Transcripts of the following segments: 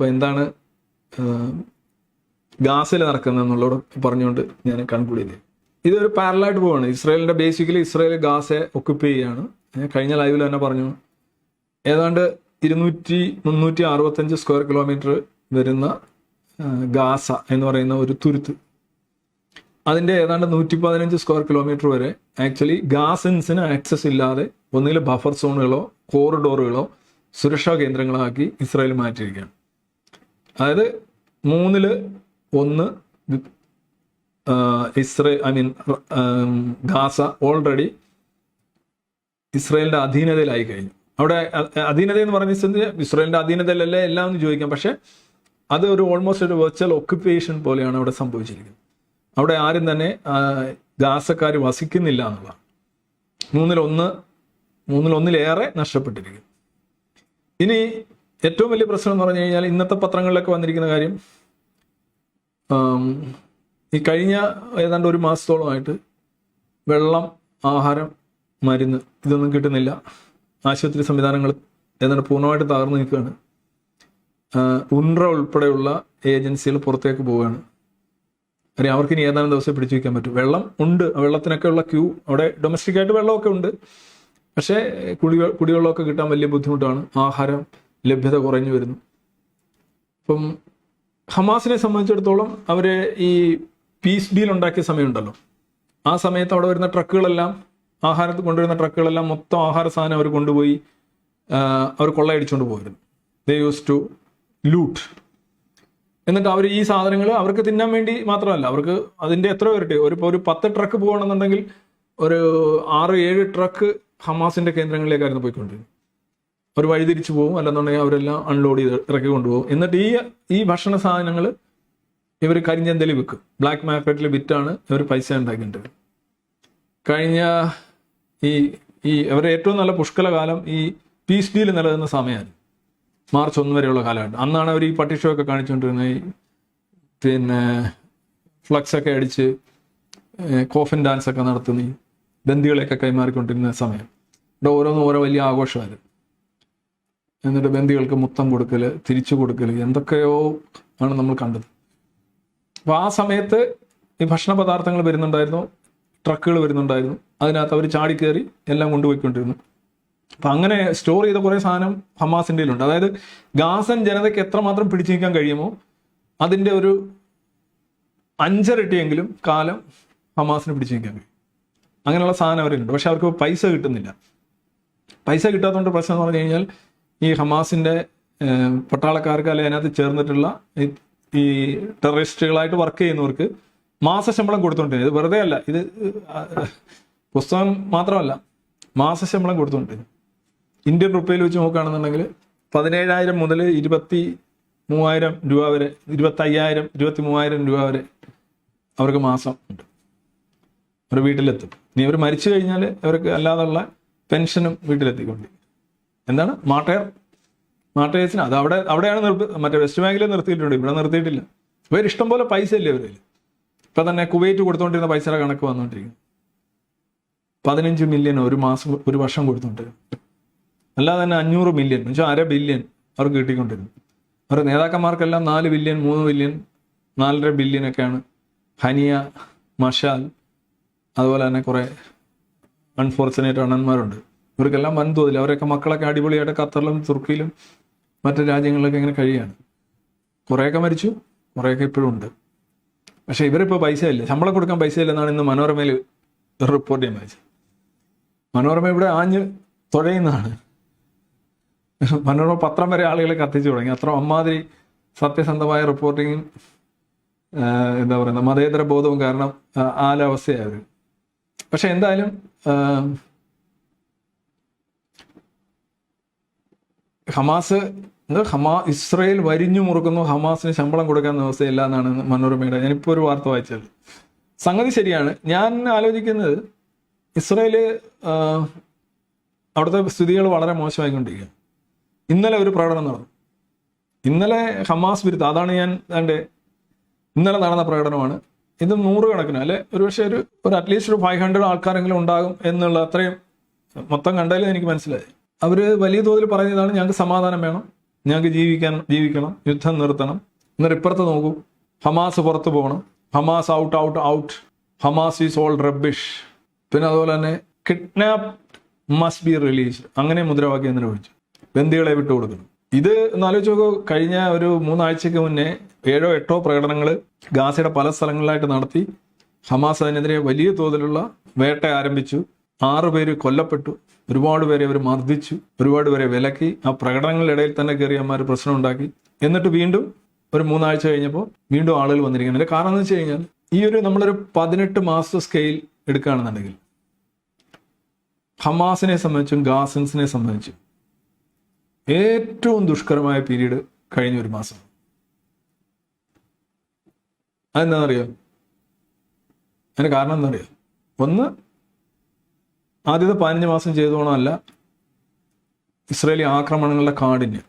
അപ്പോൾ എന്താണ് ഗാസിൽ നടക്കുന്നത് എന്നുള്ളതോട് പറഞ്ഞുകൊണ്ട് ഞാൻ കൺക്ലൂഡ് ചെയ്തത് ഇതൊരു പാരലായിട്ട് പോവാണ്. ഇസ്രായേലിന്റെ ബേസിക്കലി ഇസ്രായേൽ ഗാസെ ഒക്കുപ്പ് ചെയ്യുകയാണ്. കഴിഞ്ഞ ലൈവിൽ തന്നെ പറഞ്ഞു. ഏതാണ്ട് ഇരുന്നൂറ്റി മുന്നൂറ്റി അറുപത്തഞ്ച് സ്ക്വയർ കിലോമീറ്റർ വരുന്ന ഗാസ എന്ന് പറയുന്ന ഒരു തുരുത്ത്. അതിന്റെ ഏതാണ്ട് നൂറ്റി പതിനഞ്ച് സ്ക്വയർ കിലോമീറ്റർ വരെ ആക്ച്വലി ഗാസൻസിന് ആക്സസ് ഇല്ലാതെ ഒന്നിൽ ബഫർ സോണുകളോ കോറിഡോറുകളോ സുരക്ഷാ കേന്ദ്രങ്ങളാക്കി ഇസ്രായേൽ മാറ്റിയിരിക്കുകയാണ്. അതായത് മൂന്നിൽ ഒന്ന് ഇസ്രേ ഐ മീൻ ഗാസ ഓൾറെഡി ഇസ്രയേലിന്റെ അധീനതയിലായി കഴിഞ്ഞു. അവിടെ അധീനത എന്ന് പറഞ്ഞ സ്ഥിതി ഇസ്രയേലിന്റെ അധീനതയിലല്ലേ എല്ലാം എന്ന് ചോദിക്കാം. പക്ഷേ അത് ഒരു ഓൾമോസ്റ്റ് ഒരു വെർച്വൽ ഒക്യുപ്പേഷൻ പോലെയാണ് അവിടെ സംഭവിച്ചിരിക്കുന്നത്. അവിടെ ആരും തന്നെ ഗാസക്കാർ വസിക്കുന്നില്ല എന്നുള്ളതാണ്. മൂന്നിലൊന്ന് മൂന്നിലൊന്നിലേറെ നഷ്ടപ്പെട്ടിരിക്കുന്നു. ഇനി ഏറ്റവും വലിയ പ്രശ്നം എന്ന് പറഞ്ഞു കഴിഞ്ഞാൽ ഇന്നത്തെ പത്രങ്ങളിലൊക്കെ വന്നിരിക്കുന്ന കാര്യം ഈ കഴിഞ്ഞ ഏതാണ്ട് ഒരു മാസത്തോളമായിട്ട് വെള്ളം ആഹാരം മരുന്ന് ഇതൊന്നും കിട്ടുന്നില്ല. ആശുപത്രി സംവിധാനങ്ങൾ ഏതാണ്ട് പൂർണമായിട്ട് തകർന്നു നിൽക്കുകയാണ്. ഉൺറ ഉൾപ്പെടെയുള്ള ഏജൻസികൾ പുറത്തേക്ക് പോവുകയാണ്. അറിയാം അവർക്ക് ഇനി ഏതാനും ദിവസം പിടിച്ചു വയ്ക്കാൻ പറ്റും. വെള്ളം ഉണ്ട്. വെള്ളത്തിനൊക്കെ ഉള്ള ക്യൂ അവിടെ ഡൊമസ്റ്റിക് ആയിട്ട് വെള്ളമൊക്കെ ഉണ്ട്. പക്ഷേ കുടി കുടിവെള്ളമൊക്കെ കിട്ടാൻ വലിയ ബുദ്ധിമുട്ടാണ്. ആഹാരം ലഭ്യത കുറഞ്ഞു വരുന്നു. ഇപ്പം ഹമാസിനെ സംബന്ധിച്ചിടത്തോളം അവർ ഈ പീസ് ഡീൽ ഉണ്ടാക്കിയ സമയമുണ്ടല്ലോ. ആ സമയത്ത് അവിടെ വരുന്ന ട്രക്കുകളെല്ലാം ആഹാരം കൊണ്ടുവരുന്ന ട്രക്കുകളെല്ലാം മൊത്തം ആഹാര സാധനം അവർ കൊണ്ടുപോയി അവർ കൊള്ളയടിച്ചുകൊണ്ട് പോയിരുന്നു. ദേ യൂസ് ടു ലൂട്ട് എന്നിട്ട് അവർ ഈ സാധനങ്ങൾ അവർക്ക് തിന്നാൻ വേണ്ടി മാത്രമല്ല അവർക്ക് അതിന്റെ എത്ര വരട്ടെ ഒരു ഒരു പത്ത് ട്രക്ക് പോകണമെന്നുണ്ടെങ്കിൽ ഒരു ആറ് ഏഴ് ട്രക്ക് ഹമാസിന്റെ കേന്ദ്രങ്ങളിലേക്കായിരുന്നു പോയിക്കൊണ്ടിരുന്നത്. ഒരു വഴിതിരിച്ചു പോകും അല്ലെന്നുണ്ടെങ്കിൽ അവരെല്ലാം അൺലോഡ് ചെയ്ത് ഇറക്കി കൊണ്ടുപോകും എന്നിട്ട് ഈ ഈ ഭക്ഷണ സാധനങ്ങൾ ഇവർ കരിഞ്ചന്തയിൽ വിൽക്കും. ബ്ലാക്ക് മാർക്കറ്റിൽ വിറ്റാണ് ഇവർ പൈസ ഉണ്ടാക്കിയിട്ടുണ്ട് കഴിഞ്ഞ ഈ ഈ അവരുടെ ഏറ്റവും നല്ല പുഷ്കല കാലം ഈ പീസ് ഡീൽ നിലനിന്ന സമയമാണ്. മാർച്ച് ഒന്ന് വരെയുള്ള കാലഘട്ടം. അന്നാണ് അവർ ഈ പട്ടി ഷോ ഒക്കെ കാണിച്ചുകൊണ്ടിരുന്നത്. ഈ പിന്നെ ഫ്ലക്സ് ഒക്കെ അടിച്ച് കോഫിൻ ഡാൻസ് ഒക്കെ നടത്തുന്ന ഈ ബന്ദികളെയൊക്കെ കൈമാറിക്കൊണ്ടിരുന്ന സമയം. ഇവിടെ ഓരോന്നും ഓരോ വലിയ ആഘോഷമായിരുന്നു. എന്നിട്ട് ബന്ദികൾക്ക് മുത്തം കൊടുക്കൽ തിരിച്ചു കൊടുക്കൽ എന്തൊക്കെയോ ആണ് നമ്മൾ കണ്ടത്. അപ്പോൾ ആ സമയത്ത് ഈ ഭക്ഷണ പദാർത്ഥങ്ങൾ വരുന്നുണ്ടായിരുന്നു ട്രക്കുകൾ വരുന്നുണ്ടായിരുന്നു. അതിനകത്ത് അവർ ചാടിക്കയറി എല്ലാം കൊണ്ടുപോയിക്കൊണ്ടിരുന്നു. അപ്പൊ അങ്ങനെ സ്റ്റോർ ചെയ്ത കുറെ സാധനം ഹമാസിന്റെ ഉണ്ട് അതായത് ഗാസൻ ജനതയ്ക്ക് എത്രമാത്രം പിടിച്ചു നിൽക്കാൻ കഴിയുമോ അതിന്റെ ഒരു അഞ്ചരട്ടിയെങ്കിലും കാലം ഹമാസിന് പിടിച്ചു നിൽക്കാൻ കഴിയും. അങ്ങനെയുള്ള സാധനം അവരുണ്ട് പക്ഷെ അവർക്ക് പൈസ കിട്ടുന്നില്ല. പൈസ കിട്ടാത്തതുകൊണ്ട് പ്രശ്നം എന്ന് പറഞ്ഞു കഴിഞ്ഞാൽ ഈ ഹമാസിന്റെ പട്ടാളക്കാർക്ക് അല്ലെങ്കിൽ അതിനകത്ത് ചേർന്നിട്ടുള്ള ഈ- ടെററിസ്റ്റുകളായിട്ട് വർക്ക് ചെയ്യുന്നവർക്ക് മാസശമ്പളം കൊടുത്തോണ്ടിരുന്നു ഇത് വെറുതെ അല്ല ഇത് പുസ്തകം മാത്രമല്ല മാസശമ്പളം കൊടുത്തോണ്ടിരുന്നു ഇന്ത്യൻ റുപ്പയിൽ വെച്ച് നോക്കുകയാണെന്നുണ്ടെങ്കിൽ പതിനേഴായിരം മുതൽ ഇരുപത്തി മൂവായിരം രൂപ വരെ ഇരുപത്തി അയ്യായിരം ഇരുപത്തി മൂവായിരം രൂപ വരെ അവർക്ക് മാസം ഉണ്ട്. അവർ വീട്ടിലെത്തും. ഇനി അവർ മരിച്ചു കഴിഞ്ഞാൽ അവർക്ക് അല്ലാതുള്ള പെൻഷനും വീട്ടിലെത്തിക്കൊണ്ട് എന്താണ്? മാട്ടയർ. മാട്ടയേഴ്സിന് അത് അവിടെ അവിടെയാണ് നിർത്തി മറ്റേ വെസ്റ്റ് ബാങ്കിലെ നിർത്തിയിട്ടുണ്ട്. ഇവിടെ നിർത്തിയിട്ടില്ല. ഇവർ ഇഷ്ടം പോലെ പൈസ ഇല്ലേ അവരിൽ ഇപ്പൊ തന്നെ കുവൈറ്റ് കൊടുത്തോണ്ടിരുന്ന പൈസയുടെ കണക്ക് വന്നുകൊണ്ടിരിക്കുന്നു പതിനഞ്ച് മില്യൺ ഒരു മാസം ഒരു വർഷം കൊടുത്തോണ്ടിരുന്നു. അല്ലാതെ തന്നെ അഞ്ഞൂറ് മില്യൺ എന്നുവെച്ചാൽ അര ബില്യൺ അവർക്ക് കിട്ടിക്കൊണ്ടിരുന്നു. അവരുടെ നേതാക്കന്മാർക്കെല്ലാം നാല് ബില്യൺ മൂന്ന് ബില്യൺ നാലര ബില്യൺ ഒക്കെയാണ്. ഹനിയ മഷാൽ അതുപോലെ തന്നെ കുറേ അൺഫോർച്ചുനേറ്റ് അണ്ണന്മാരുണ്ട്. ഇവർക്കെല്ലാം വൻതോതിൽ. അവരൊക്കെ മക്കളൊക്കെ അടിപൊളിയായിട്ട് ഖത്തറിലും തുർക്കിയിലും മറ്റു രാജ്യങ്ങളിലൊക്കെ ഇങ്ങനെ കഴിയാണ്. കുറേയൊക്കെ മരിച്ചു കുറേയൊക്കെ ഇപ്പോഴും ഉണ്ട്. പക്ഷേ ഇവരിപ്പോൾ പൈസ ഇല്ല. ശമ്പളം കൊടുക്കാൻ പൈസ ഇല്ലെന്നാണ് ഇന്ന് മനോരമയിൽ റിപ്പോർട്ട് ചെയ്യാൻ വായിച്ചത്. മനോരമ ഇവിടെ ആഞ്ഞ് തുഴയുന്നതാണ്. മനോരമ പത്രം വരെ ആളുകളെ കത്തിച്ചു തുടങ്ങി. അത്ര അമ്മാതിരി സത്യസന്ധമായ റിപ്പോർട്ടിങ്ങും എന്താ പറയുന്നത് മതേതര ബോധവും കാരണം ആലവസ്ഥയായവർ പക്ഷെ എന്തായാലും ഹമാസ് ഹമാ ഇസ്രയേൽ വരിഞ്ഞു മുറുക്കുന്നു ഹമാസിന് ശമ്പളം കൊടുക്കാൻ വ്യവസ്ഥയില്ല എന്നാണ് മനോരമയുടെ ഞാനിപ്പോൾ ഒരു വാർത്ത വായിച്ചത്. സംഗതി ശരിയാണ്. ഞാൻ ആലോചിക്കുന്നത് ഇസ്രയേൽ അവിടുത്തെ സ്ഥിതികൾ വളരെ മോശമായിക്കൊണ്ടിരിക്കുക ഇന്നലെ ഒരു പ്രകടനം നടന്നു. ഇന്നലെ ഹമാസ് വിരുദ്ധ അതാണ് ഞാൻ എന്റെ ഇന്നലെ നടന്ന പ്രകടനമാണ്. ഇത് നൂറുകണക്കിന് അല്ലെ? ഒരുപക്ഷെ ഒരു ഒരു അറ്റ്ലീസ്റ്റ് ഒരു ഫൈവ് ഹൺഡ്രഡ് ആൾക്കാരെങ്കിലും ഉണ്ടാകും എന്നുള്ള അത്രയും മൊത്തം കണ്ടാലും എനിക്ക് മനസ്സിലായി. അവർ വലിയ തോതിൽ പറയുന്നതാണ് ഞങ്ങൾക്ക് സമാധാനം വേണം ഞങ്ങൾക്ക് ജീവിക്കാൻ ജീവിക്കണം യുദ്ധം നിർത്തണം. എന്നിട്ട് ഇപ്പുറത്ത് നോക്കൂ ഹമാസ് പുറത്തു പോകണം. Hamas out out out Hamas is all rubbish പിന്നെ അതുപോലെ തന്നെ കിഡ്നാപ്പ് മസ്റ്റ് ബി റിലീസ് അങ്ങനെ മുദ്രാവാക്യം വിളിച്ചു ബന്ദികളെ വിട്ടു കൊടുക്കണം ഇത് എന്നാലോചിച്ച് നോക്കൂ കഴിഞ്ഞ ഒരു മൂന്നാഴ്ചക്ക് മുന്നേ ഏഴോ എട്ടോ പ്രകടനങ്ങൾ ഗാസയുടെ പല സ്ഥലങ്ങളിലായിട്ട് നടത്തി ഹമാസ് അതിനെതിരെ വലിയ തോതിലുള്ള വേട്ട ആരംഭിച്ചു. ആറു പേര് കൊല്ലപ്പെട്ടു. ഒരുപാട് പേരെ അവർ മർദ്ദിച്ചു. ഒരുപാട് പേരെ വിലക്കി. ആ പ്രകടനങ്ങളുടെ ഇടയിൽ തന്നെ കയറി അമ്മമാർ പ്രശ്നം ഉണ്ടാക്കി എന്നിട്ട് വീണ്ടും ഒരു മൂന്നാഴ്ച കഴിഞ്ഞപ്പോൾ വീണ്ടും ആളുകൾ വന്നിരിക്കുന്നത് അതിന്റെ കാരണം എന്ന് വെച്ച് കഴിഞ്ഞാൽ ഈ ഒരു നമ്മളൊരു പതിനെട്ട് മാസ്റ്റർ സ്കെയിൽ എടുക്കുകയാണെന്നുണ്ടെങ്കിൽ ഹമാസിനെ സംബന്ധിച്ചും ഗാസൻസിനെ സംബന്ധിച്ചും ഏറ്റവും ദുഷ്കരമായ പീരീഡ് കഴിഞ്ഞ ഒരു മാസം. അതെന്താണെന്നറിയോ? അതിന് കാരണം എന്താ എന്താണെന്നറിയോ? ഒന്ന് ആദ്യത്തെ പതിനഞ്ച് മാസം ചെയ്തോണമല്ല ഇസ്രയേലി ആക്രമണങ്ങളുടെ കാടിന്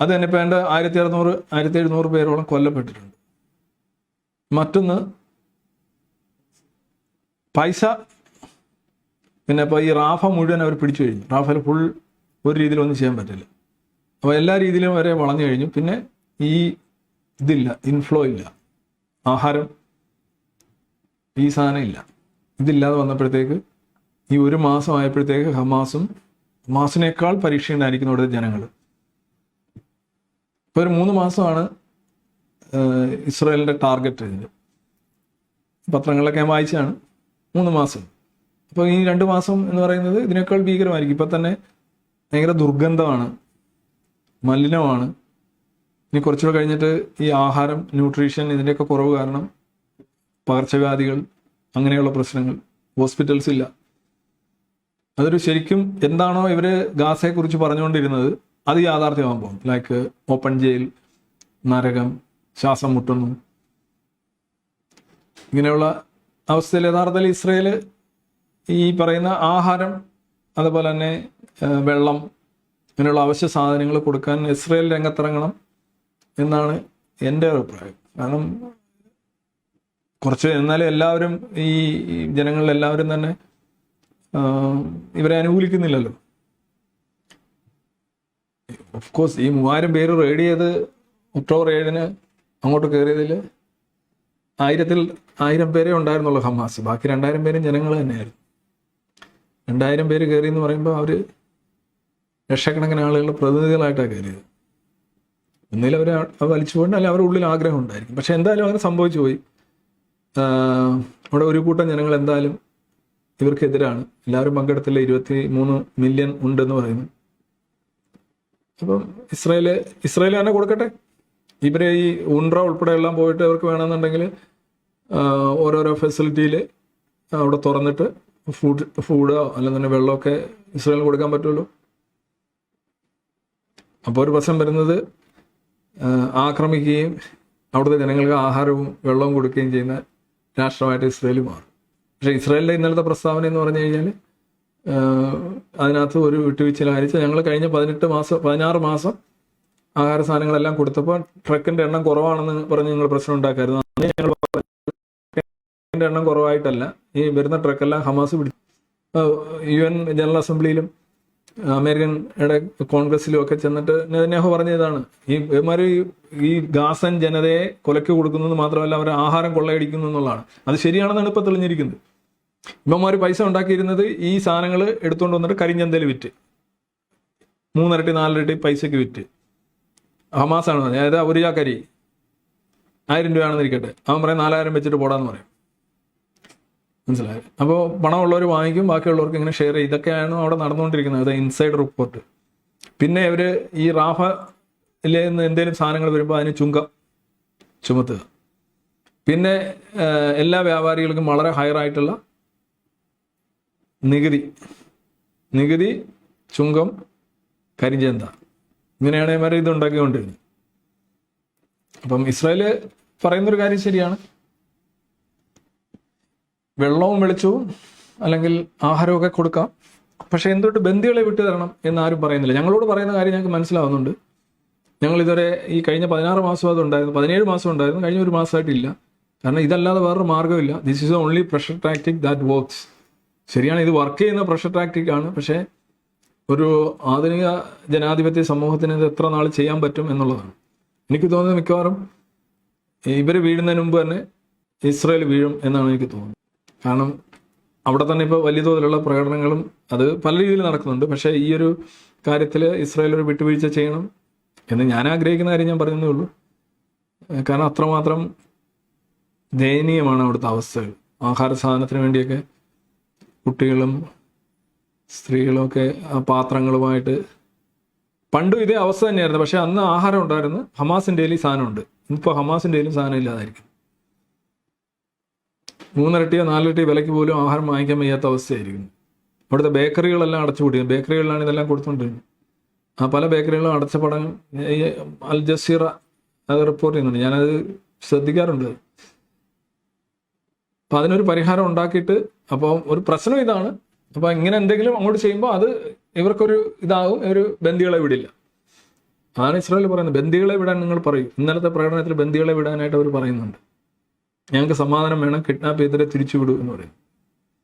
അത് തന്നെ ഇപ്പം എന്റെ ആയിരത്തി അറുന്നൂറ് ആയിരത്തി എഴുന്നൂറ് പേരോളം കൊല്ലപ്പെട്ടിട്ടുണ്ട്. മറ്റൊന്ന് പൈസ പിന്നെ ഇപ്പോൾ ഈ റാഫ മുഴുവൻ അവർ പിടിച്ചു കഴിഞ്ഞു. റാഫയിൽ ഫുൾ ഒരു രീതിയിലൊന്നും ചെയ്യാൻ പറ്റില്ല. അപ്പോൾ എല്ലാ രീതിയിലും വരെ വളഞ്ഞു കഴിഞ്ഞു. പിന്നെ ഈ ഇതില്ല ഇൻഫ്ലോ ഇല്ല. ആഹാരം ഈ സാധനം ഇല്ല. ഇതില്ലാതെ വന്നപ്പോഴത്തേക്ക് ഈ ഒരു മാസം ആയപ്പോഴത്തേക്ക് ഹമാസും ഹമാസിനേക്കാൾ പരീക്ഷയുണ്ടായിരിക്കുന്നു ഇവിടുത്തെ ജനങ്ങൾ ഇപ്പോൾ ഒരു മൂന്ന് മാസമാണ് ഇസ്രായേലിന്റെ ടാർഗറ്റ് ഇതിന് പത്രങ്ങളിലൊക്കെ ഞാൻ വായിച്ചതാണ് മൂന്ന് മാസം. അപ്പോൾ ഈ രണ്ട് മാസം എന്ന് പറയുന്നത് ഇതിനേക്കാൾ ഭീകരമായിരിക്കും. ഇപ്പം തന്നെ ഭയങ്കര ദുർഗന്ധമാണ് മലിനമാണ്. ഇനി കുറച്ചുകൂടെ കഴിഞ്ഞിട്ട് ഈ ആഹാരം ന്യൂട്രീഷൻ ഇതിന്റെയൊക്കെ കുറവ് കാരണം പകർച്ചവ്യാധികൾ അങ്ങനെയുള്ള പ്രശ്നങ്ങൾ. ഹോസ്പിറ്റൽസ് ഇല്ല. അതൊരു ശരിക്കും എന്താണോ ഇവർ ഗാസയെക്കുറിച്ച് പറഞ്ഞുകൊണ്ടിരുന്നത് അത് യാഥാർത്ഥ്യമാകാൻ പോകും. ലൈക്ക് ഓപ്പൺ ജയിൽ നരകം ശ്വാസം മുട്ടുന്നു. ഇങ്ങനെയുള്ള അവസ്ഥയിൽ യഥാർത്ഥത്തിൽ ഇസ്രയേൽ ഈ പറയുന്ന ആഹാരം അതുപോലെ തന്നെ വെള്ളം ഇങ്ങനെയുള്ള അവശ്യ സാധനങ്ങൾ കൊടുക്കാൻ ഇസ്രയേൽ രംഗത്തിറങ്ങണം എന്നാണ് എന്റെ അഭിപ്രായം. കാരണം കുറച്ച് എന്നാലും എല്ലാവരും ഈ ജനങ്ങളിലെല്ലാവരും തന്നെ ഇവരെ അനുകൂലിക്കുന്നില്ലല്ലോ. ഓഫ് കോഴ്സ് ഈ മൂവായിരം പേര് റെയ്ഡ് ചെയ്ത് ഒക്ടോബർ ഏഴിന് അങ്ങോട്ട് കയറിയതിൽ ആയിരത്തിൽ ആയിരം പേരെ ഉണ്ടായിരുന്നുള്ളൂ ഹമാസ്. ബാക്കി രണ്ടായിരം പേരും ജനങ്ങൾ തന്നെയായിരുന്നു. രണ്ടായിരം പേര് കയറി എന്ന് പറയുമ്പോൾ അവർ ലക്ഷക്കണക്കിന് ആളുകളുടെ പ്രതിനിധികളായിട്ടാണ് കയറിയത് ഒന്നിലും അവർ വലിച്ചു പോകണ്ട അല്ലെങ്കിൽ അവരുടെ ഉള്ളിൽ ആഗ്രഹം ഉണ്ടായിരിക്കും. പക്ഷെ എന്തായാലും അങ്ങനെ സംഭവിച്ചു പോയി. അവിടെ ഒരു കൂട്ടം ജനങ്ങൾ എന്തായാലും ഇവർക്കെതിരാണ്. എല്ലാവരും പങ്കെടുത്തില്ല? ഇരുപത്തി മൂന്ന് മില്യൺ ഉണ്ടെന്ന് പറയുന്നു. അപ്പം ഇസ്രായേൽ ഇസ്രായേൽ തന്നെ കൊടുക്കട്ടെ? ഇവരെ ഈ ഉണ്ട്ര ഉൾപ്പെടെ എല്ലാം പോയിട്ട് അവർക്ക് വേണമെന്നുണ്ടെങ്കിൽ ഓരോരോ ഫെസിലിറ്റിയിൽ അവിടെ തുറന്നിട്ട് ഫുഡ് ഫുഡോ അല്ലെന്നുണ്ടെങ്കിൽ വെള്ളമൊക്കെ ഇസ്രായേലിന് കൊടുക്കാൻ പറ്റുമല്ലോ അപ്പോൾ ഒരു പ്രശ്നം വരുന്നത് ആക്രമിക്കുകയും അവിടുത്തെ ജനങ്ങൾക്ക് ആഹാരവും വെള്ളവും കൊടുക്കുകയും ചെയ്യുന്ന രാഷ്ട്രമായിട്ട് ഇസ്രയേൽ മാറും. പക്ഷേ ഇസ്രയേലിന്റെ ഇന്നലത്തെ പ്രസ്താവന എന്ന് പറഞ്ഞു കഴിഞ്ഞാൽ അതിനകത്ത് ഒരു വിട്ടുവീഴ്ച കാര്യം ഞങ്ങൾ കഴിഞ്ഞ പതിനെട്ട് മാസം പതിനാറ് മാസം ആഹാര സാധനങ്ങളെല്ലാം കൊടുത്തപ്പോൾ ട്രക്കിന്റെ എണ്ണം കുറവാണെന്ന് പറഞ്ഞ് നിങ്ങൾ പ്രശ്നം ഉണ്ടാക്കായിരുന്നു. ഞങ്ങൾ ട്രക്കിന്റെ എണ്ണം കുറവായിട്ടല്ല. ഈ വരുന്ന ട്രക്കെല്ലാം ഹമാസ് പിടിച്ചു യു എൻ ജനറൽ അസംബ്ലിയിലും അമേരിക്കൻ കോൺഗ്രസിലും ഒക്കെ ചെന്നിട്ട് നെതന്യാഹു പറഞ്ഞതാണ്. ഈ ഇമാര് ഈ ഗാസൻ ജനതയെ കൊലയ്ക്ക് കൊടുക്കുന്നത് മാത്രമല്ല അവർ ആഹാരം കൊള്ളയടിക്കുന്നു എന്നുള്ളതാണ്. അത് ശരിയാണെന്നാണ് ഇപ്പൊ തെളിഞ്ഞിരിക്കുന്നത്. ഇവന്മാർ പൈസ ഉണ്ടാക്കിയിരുന്നത് ഈ സാധനങ്ങൾ എടുത്തുകൊണ്ട് വന്നിട്ട് കരിഞ്ചന്തയിൽ വിറ്റ്. മൂന്നരട്ടി നാലരട്ടി പൈസക്ക് വിറ്റ്. ഹമാസാണ് പറഞ്ഞത് അതായത് ഒരു ചാക്കരി ആയിരം രൂപയാണെന്നിരിക്കട്ടെ. അവൻ പറയും നാലായിരം വെച്ചിട്ട് പോടാന്ന് പറയും. മനസ്സിലായോ? അപ്പോൾ പണമുള്ളവർ വാങ്ങിക്കും ബാക്കിയുള്ളവർക്ക് ഇങ്ങനെ ഷെയർ ചെയ്യും. ഇതൊക്കെയാണ് അവിടെ നടന്നുകൊണ്ടിരിക്കുന്നത് അത് ഇൻസൈഡ് റിപ്പോർട്ട് പിന്നെ ഇവർ ഈ റാഫയിലെ നിന്ന് എന്തെങ്കിലും സാധനങ്ങൾ വരുമ്പോൾ അതിന് ചുങ്കം ചുമത്തുക. പിന്നെ എല്ലാ വ്യാപാരികൾക്കും വളരെ ഹയർ ആയിട്ടുള്ള നികുതി. നികുതി ചുങ്കം കരിഞ്ചന്ത. ഇങ്ങനെയാണ് ഇവർ ഇത് ഉണ്ടാക്കിക്കൊണ്ടിരുന്നത് അപ്പം ഇസ്രായേൽ പറയുന്നൊരു കാര്യം ശരിയാണ്. വെള്ളവും വെളിച്ചവും അല്ലെങ്കിൽ ആഹാരമൊക്കെ കൊടുക്കാം. പക്ഷേ എന്തുകൊണ്ട് ബന്ധികളെ വിട്ടു തരണം എന്ന് ആരും പറയുന്നില്ല. ഞങ്ങളോട് പറയുന്ന കാര്യം ഞങ്ങൾക്ക് മനസ്സിലാവുന്നുണ്ട്. ഞങ്ങൾ ഇതുവരെ ഈ കഴിഞ്ഞ പതിനാറ് മാസം അത് ഉണ്ടായിരുന്നു പതിനേഴ് മാസം ഉണ്ടായിരുന്നു. കഴിഞ്ഞ ഒരു മാസമായിട്ടില്ല കാരണം ഇതല്ലാതെ വേറൊരു മാർഗമില്ല. This is only pressure tactic that works ശരിയാണ് ഇത് വർക്ക് ചെയ്യുന്ന പ്രഷർ ടാക്ടിക് ആണ്. പക്ഷേ ഒരു ആധുനിക ജനാധിപത്യ സമൂഹത്തിന് ഇത് എത്ര നാൾ ചെയ്യാൻ പറ്റും എന്നുള്ളതാണ്. എനിക്ക് തോന്നുന്നത് മിക്കവാറും ഇവർ വീഴുന്നതിന് മുമ്പ് തന്നെ ഇസ്രയേൽ വീഴും എന്നാണ് എനിക്ക് തോന്നുന്നത്. കാരണം അവിടെ തന്നെ ഇപ്പോൾ വലിയ തോതിലുള്ള പ്രകടനങ്ങളും അത് പല രീതിയിൽ നടക്കുന്നുണ്ട്. പക്ഷേ ഈ ഒരു കാര്യത്തിൽ ഇസ്രായേൽ ഒരു വിട്ടുവീഴ്ച ചെയ്യണം എന്ന് ഞാൻ ആഗ്രഹിക്കുന്ന കാര്യം ഞാൻ പറയുന്നേ ഉള്ളൂ. കാരണം അത്രമാത്രം ദയനീയമാണ് അവിടുത്തെ അവസ്ഥകൾ. ആഹാര സാധനത്തിന് വേണ്ടിയൊക്കെ കുട്ടികളും സ്ത്രീകളും ഒക്കെ ആ പാത്രങ്ങളുമായിട്ട് പണ്ടും ഇതേ അവസ്ഥ തന്നെയായിരുന്നു. പക്ഷെ അന്ന് ആഹാരം ഉണ്ടായിരുന്നു ഹമാസിന്റെ കയ്യിൽ സാധനമുണ്ട്. ഇപ്പോൾ ഹമാസിന്റെ കയ്യിലും സാധനം ഇല്ലാതായിരിക്കും മൂന്നിരട്ടിയോ നാലിരട്ടിയോ വിലയ്ക്ക് പോലും ആഹാരം വാങ്ങിക്കാൻ വയ്യാത്ത അവസ്ഥയായിരിക്കും അവിടുത്തെ ബേക്കറികളെല്ലാം അടച്ചുപൂട്ടി ബേക്കറികളിലാണ് ഇതെല്ലാം കൊടുത്തുകൊണ്ടിരുന്നത്. ആ പല ബേക്കറികളും അടച്ച പടം ഈ അൽ ജസീറ അത് റിപ്പോർട്ട് ചെയ്യുന്നുണ്ട്. ഞാനത് ശ്രദ്ധിക്കാറുണ്ട്. അപ്പം അതിനൊരു പരിഹാരം ഉണ്ടാക്കിയിട്ട് അപ്പോൾ ഒരു പ്രശ്നം ഇതാണ്. അപ്പോൾ ഇങ്ങനെ എന്തെങ്കിലും അങ്ങോട്ട് ചെയ്യുമ്പോൾ അത് ഇവർക്കൊരു ഇതാകും ഒരു ബന്ദികളെ വിടില്ല. അതാണ് ഇസ്രായേൽ പറയുന്നത്. ബന്ദികളെ വിടാൻ നിങ്ങൾ പറയും. ഇന്നലത്തെ പ്രകടനത്തിൽ ബന്ദികളെ വിടാനായിട്ട് അവർ പറയുന്നുണ്ട്. ഞങ്ങൾക്ക് സമാധാനം വേണം കിഡ്നാപ്പ് ചെയ്തിട്ട് തിരിച്ചു വിടൂ എന്ന് പറയും